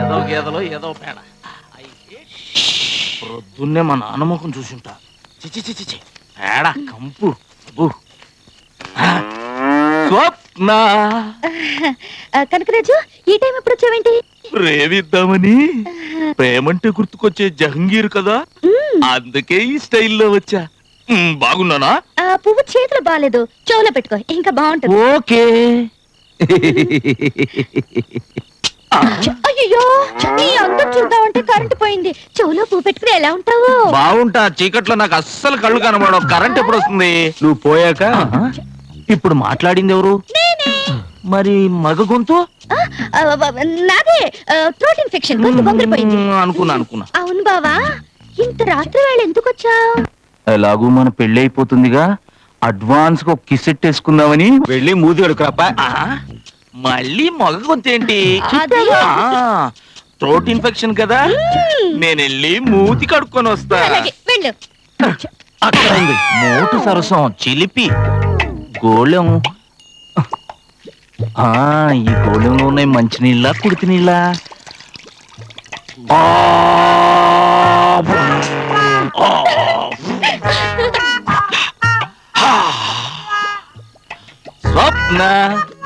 ఏదో గేదలో ఏదో పేడ. ప్రొద్దున్నే మా నాన్న ముఖం చూసింటా. చిచి చిచి చి పేడ కంపు. అబ్బో. ఆ, స్వప్న. కనకరాజు ఈ టైం ఎప్పుడు వచ్చావేంటి? ప్రేమిద్దామని. ప్రేమంటే గుర్తుకొచ్చే జహంగీర్ కదా. అందుకే ఈ స్టైల్లో వచ్చా. బాగున్నానా? ఆ పువ్వు చేతులు బాగాలేదు చెవులో పెట్టుకో ఇంకా బాగుంటుంది. ఓకే. అయ్యో అందం చూద్దామంటే కరెంటు పోయింది. చెవులో పెట్టుకుని ఎలా ఉంటావు? బాగుంటా చీకట్లో నాకు అస్సలు కళ్ళు కనబడవు. కరెంట్ ఎప్పుడు వస్తుంది? నువ్వు పోయాక. ఇప్పుడు మాట్లాడింది ఎవరు మరి మగ గొంతు? ఆ, ఆ, ఆ, నాదే థ్రోట్ ఇన్ఫెక్షన్ గొంతు బొంగిరిపోయింది ఉమ్, అనుకున్నా అనుకున్నా. అవును బావా ఇంత రాత్రి వేళ ఎందుకు వచ్చావు? ఎలాగూ మన పెళ్ళి అయిపోతుందిగా. అడ్వాన్స్గా ఒక కిసెట్ వేసుకుందామని. వెళ్ళి మూతి కడుకురాపా మళ్ళీ మగ గొంతు ఏంటి అదే. థ్రోట్ ఇన్ఫెక్షన్ కదా? నేను వెళ్ళి మూతి కడుక్కొని వస్తా. వెళ్ళు. అక్కడ ఉంది. మోటు సరసం చిలిపి. గోళం. ఆ ఈ గోళంలో ఉన్నాయి మంచి నీళ్ళ కుడితి నీళ్ళ స్వప్న.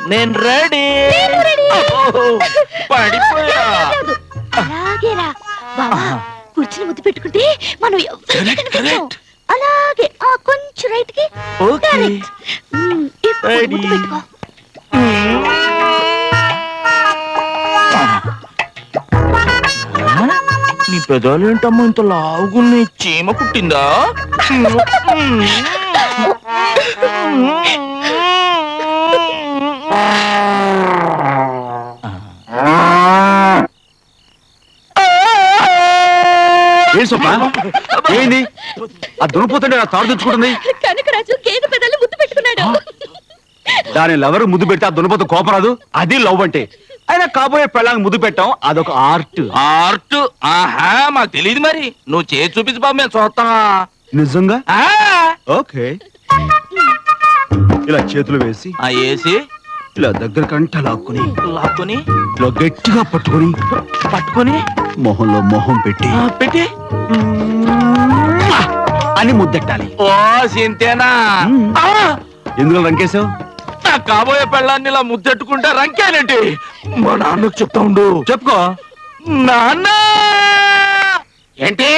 నేను రెడీ. నేను. పడిపోయా. లేదు. అలాగే రా. బావా కూర్చుని ముద్దు పెట్టుకుంటే మనం ఎవరికీ Correct, కనిపించం. correct. అలాగే ఆ కొంచెం రైట్కి Ready. పెట్టుకో. నీ పెదాలు ఏంటమ్మా ఇంత లావుగున్నాయి చీమ కుట్టిందా? సొప్ప ఏంది ఆ దునపోతుంటే ఆ తాడు తెచ్చుకుంటుంది కనకరాజు గేదె పెదాలు ముద్దు పెట్టుకున్నాడు. దాని లవర్ ముద్దు పెడితే ఆ దునపోత కోపరాదు అది లవ్ అంటే. అయినా కాబోయే పెళ్ళాంగి ముద్దు పెట్టాం అదొక ఆర్ట్. ఆర్ట్? ఆహా మాకు తెలియదు మరి. నువ్వు చేసి చూపించు బాబు మేము చూస్తాం. నిజంగా? ఆ, ఓకే. ఇలా చేతులు వేసి. ఆ ఏసి. ఇలా దగ్గర కంట లాక్కుని లాక్కొని? ఇలా గట్టిగా పట్టుకొని పట్టుకొని? మొహంలో మొహం పెట్టి పెట్టి? అని ముద్దెట్టాలి. ఓ సింతేనా? ఎందులో రంకేశావు నా కాబోయే పెళ్ళాన్ని ఇలా ముద్దెట్టుకుంటే రంకేనేంటి? మా నాన్నకు చెప్తా ఉండు. చెప్పుకో. నాన్న! ఏంటి?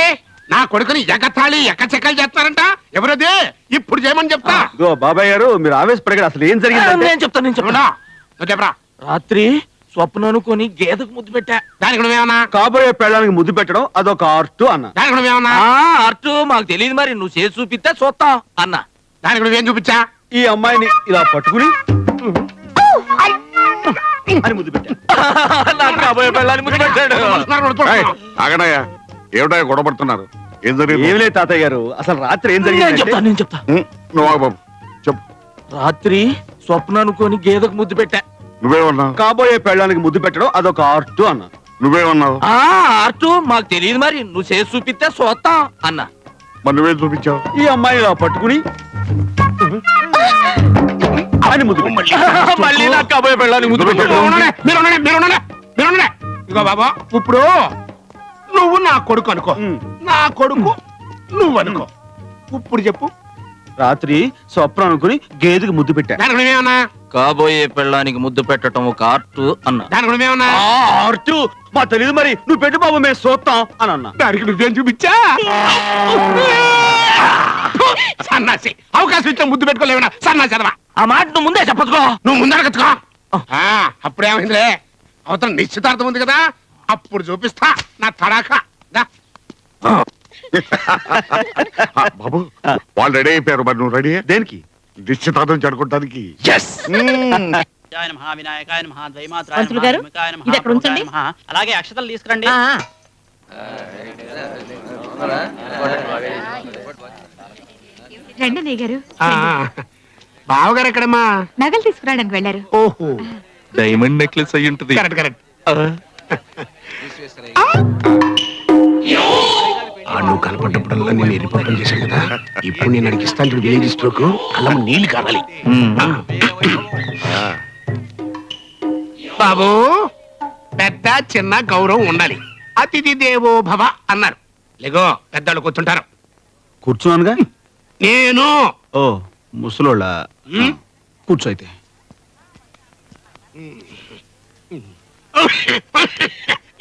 నా కొడుకుని ఎగతాళి ఎక్కచెక్కలు చేస్తారంట? ఎవరది? ఇప్పుడు చేయమని చెప్తా. ఇదిగో బాబాయ్ గారు మీరు ఆవేశపడగారు అసలు ఏం జరిగిందంటే నేను చెప్తాను నేను చెప్తాను చెప్పుడా నువ్వు చెప్పరా? రాత్రి స్వప్న అనుకొని గేదెకు ముద్దు పెట్టా. దానికి నువ్వేమన్నా కాబోయే పెళ్ళానికి ముద్దు పెట్టడం అదొక ఆర్ట్ అన్న. దానికి నువ్వేమన్నా ఆ అర్టు మాకు తెలియదు మరి నువ్వు చేసి చూపిస్తే చూస్తాం అన్న. దానికి నువ్వేం చూపించా? ఈ అమ్మాయిని ఇలా పట్టుకుని అని ముద్దు పెట్టా. నాకు కాబోయే పెళ్ళాన్ని ముద్దు పెట్టాడు. ఏమిటా పడుతున్నారు? ఏం జరిగింది? ఏం లేదు తాతయ్య గారు. అసలు రాత్రి ఏం నేను చెప్తా నేను చెప్తా. ఉం, నువ్వు ఆగు బాబు. చెప్పు. రాత్రి స్వప్న అనుకొని గేదెకు ముద్దు పెట్టా. నువ్వేమన్నావు? కాబోయే పెళ్ళానికి ముద్దు పెట్టడం అదొక ఆర్ట్ అన్న. నువ్వేమన్నావు? ఆ అర్టు మాకు తెలియదు మరి. నువ్వు చేసి చూపిస్తే చూస్తాం అన్న. మరి నువ్వేం చూపించావు? ఈ అమ్మాయిని ఇలా పట్టుకుని అని ముద్దు పెట్టా. మళ్ళీ నాకు కాబోయే పెళ్ళాన్ని ముద్దు మీరు పెట్టాడు ఉండండి, మీరు ఉండండి, మీరు ఉండండి, మీరు ఉండండి. ఇగో బాబా ఇప్పుడు నువ్వు నా కొడుకు అనుకో. నా కొడుకు నువ్వు అనుకో ఇప్పుడు చెప్పు. రాత్రి స్వప్న అనుకుని గేదెకి ముద్దు పెట్టా. కాబోయే పెళ్ళానికి ముద్దు పెట్టడం ఒక ఆర్ట్ అన్న. దానికి నువ్వేమన్నా ఆర్ట్? మా తెలియదు మరి. నువ్వు పెట్టు బాబు మేము చూస్తాం అని అన్నా. దానికి నువ్వేం చూపించా? సన్నాసి అవకాశం ఇచ్చే ముద్దు పెట్టుకోలేవనా? సన్నాసి అదవా. ఆ మాట నువ్వు ముందే చెప్పచ్చుకో. నువ్వు ముందరగచ్చుకో అప్పుడేమైందిలే? అవతల నిశ్చితార్థం ఉంది కదా? అప్పుడు చూపిస్తా. నా తడాక దా. ఆ, బాబు వాళ్ళు రెడీ అయిపోయారు మరి నువ్వు రెడీ దేనికి? నిశ్చితార్థం నమః. అలాగే అక్షతలు తీసుకురండి. ఆ, రండి అన్నయ్య గారు. ఆ, బావగారు ఎక్కడమ్మా? నగలు తీసుకురావడానికి వెళ్ళారు. ఓహో. డైమండ్ నెక్లెస్ అయి ఉంటది కరెక్ట్. కరెక్ట్ నువ్వు కనపడ్డప్పుడల్లా నేను ఎరిపప్పం చేశాను కదా. ఇప్పుడు నేను అడిగిస్తాను చూడు విలేజ్ స్ట్రోక్. కళ్ళము నీళ్ళు కావాలి బాబు పెద్ద చిన్న గౌరవం ఉండాలి. అతిథి దేవో భవ అన్నారు. లేగో పెద్దలు కూర్చుంటారు. కూర్చున్నానుగా? నేను. ఓ ముసలోళ్ళ. ఉమ్. కూర్చో అయితే.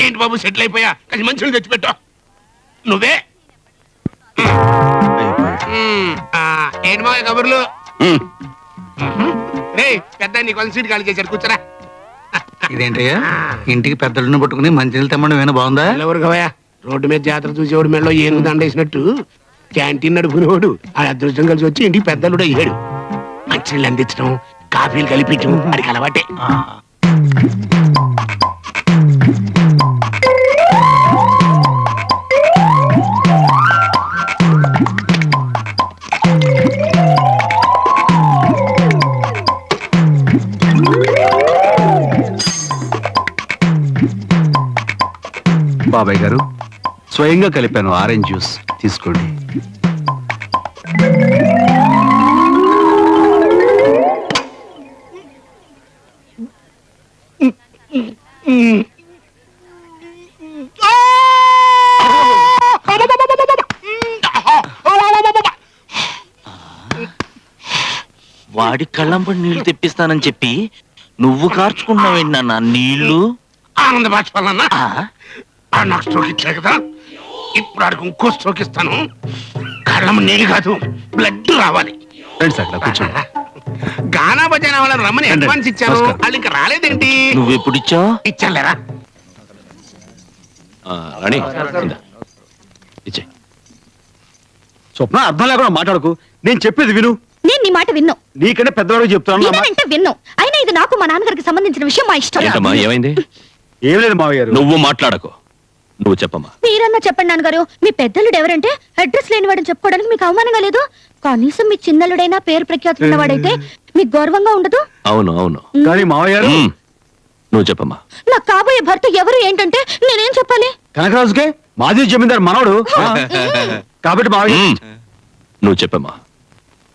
ఏంటి బాబు సెటిల్ అయిపోయా? kasi మంచులు తెచ్చిపెట్టు. నువ్వే. ఉమ్, ఆ, ఏంటి మా కబుర్లు. రే పెద్ద నీ కొంచెం సీట్ ఖాళీ చేశారు కూర్చోరా. ఇదేంటయ్యా? ఇంటికి పెద్దలను పట్టుకుని మంచినీళ్ళు తెమ్మడం ఏమైనా బాగుందా? ఎవరు కవయా రోడ్డు మీద జాతర చూసేవాడు మెళ్ళలో ఏనుగు దండేసినట్టు క్యాంటీన్ నడుపుకునేవాడు. ఆ అదృష్టం కలిసి వచ్చి ఇంటికి పెద్దలుడు అయ్యాడు. మంచినీళ్ళు అందించడం కాఫీలు కలిపించడం అడిగి అలవాటే. బాబాయ్ గారు. స్వయంగా కలిపాను ఆరెంజ్ జ్యూస్. తీసుకోండి. వాడి కళ్ళంపడి నీళ్ళు తెప్పిస్తానని చెప్పి నువ్వు కార్చుకుంటున్నావేంటి నాన్న? నీళ్ళు? ఆనంద బాష్పాలన్నా ఆ? నాకు స్ట్రోక్ ఇచ్చా కదా. ఇప్పుడు ఆడికి ఇంకో స్ట్రోక్ ఇస్తాను కళ్ళం నేను కాదు బ్లడ్ రావాలి. రండి సార్ ఇలా కూర్చోండి. గానా భజన వాళ్ళని రమ్మని రండి. అడ్వాన్స్ ఇచ్చాను నమస్కారం. వాళ్ళు ఇంకా రాలేదేంటి? నువ్వు ఎప్పుడు ఇచ్చావు ఇచ్చాలేరా రాణి ఇచ్చే. స్వప్న అర్థం లేకుండా మాట్లాడకు. నేను చెప్పేది విను. నేను నీ మాట విన్ను. నీకంటే పెద్దవాడు చెప్తాను విన్నానంటే విన్ను. అయినా ఇది నాకు మా నాన్నగారికి సంబంధించిన విషయం మా ఇష్టం. ఏంటమ్మా ఏమైంది? ఏం లేదు మావయ్య గారు. నువ్వు మాట్లాడకు. నువ్వు చెప్పమ్మా. మీరన్నా చెప్పండి నాన్నగారు మీ పెద్దలుడు ఎవరంటే అడ్రస్ లేనివాడని చెప్పుకోవడానికి మీకు అవమానంగా లేదు? కనీసం మీ చిన్నలుడైనా పేరు ప్రఖ్యాతులు ఉన్నవాడైతే మీకు గౌరవంగా ఉండదు? అవును అవును. కానీ మావయ్య ఉమ్, నువ్వు చెప్పమ్మా. నాకు కాబోయే భర్త ఎవరు ఏంటంటే నేనేం చెప్పాలి? కనకరాజుకే మాజీ జమీందారు మనవడు. ఆ. కాబట్టి మావయ్య. ఉమ్, నువ్వు చెప్పమ్మా.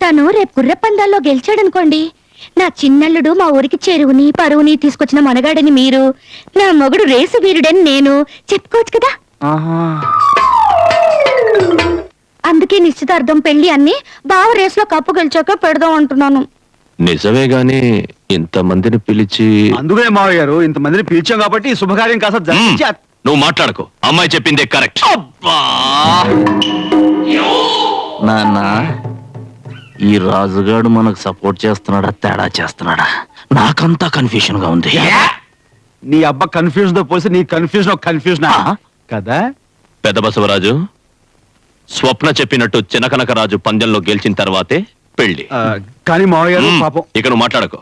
తను రేపు గుర్రపందాల్లో గెలిచాడనుకోండి. నా చిన్నల్లుడు మా ఊరికి చెరువుని పరువుని తీసుకొచ్చిన మనగాడని మీరు. నా మొగుడు రేసు వీరుడని నేను చెప్పుకోవచ్చు కదా? అందుకే నిశ్చితార్థం పెళ్ళి అన్ని బావ రేసులో కప్పు గెలిచాక పెడదాం అంటున్నాను. నిజమే గాని ఇంతమందిని పిలిచి అందుకనే మావయ్య గారు ఇంతమందిని పిలిచాం కాబట్టి ఈ శుభకార్యం కాస్త ఆ- నువ్వు మాట్లాడకు. అమ్మాయి చెప్పిందే కరెక్ట్. నాన్న ఈ రాజుగాడు మనకు సపోర్ట్ చేస్తున్నాడా తేడా చేస్తున్నాడా? నాకంతా కన్ఫ్యూషన్గా ఉంది నీ అబ్బా కన్ఫ్యూజన్తో పోసి నీ కన్ఫ్యూజన్ కన్ఫ్యూజన్ ఆ? కదా? పెద్ద బసవరాజు స్వప్న చెప్పినట్టు చినకనకరాజు పందెంలో గెలిచిన తర్వాతే పెళ్ళి కానీ మావయ్య పాపం. ఇక నువ్వు మాట్లాడకు.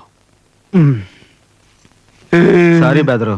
సారీ బెదరు.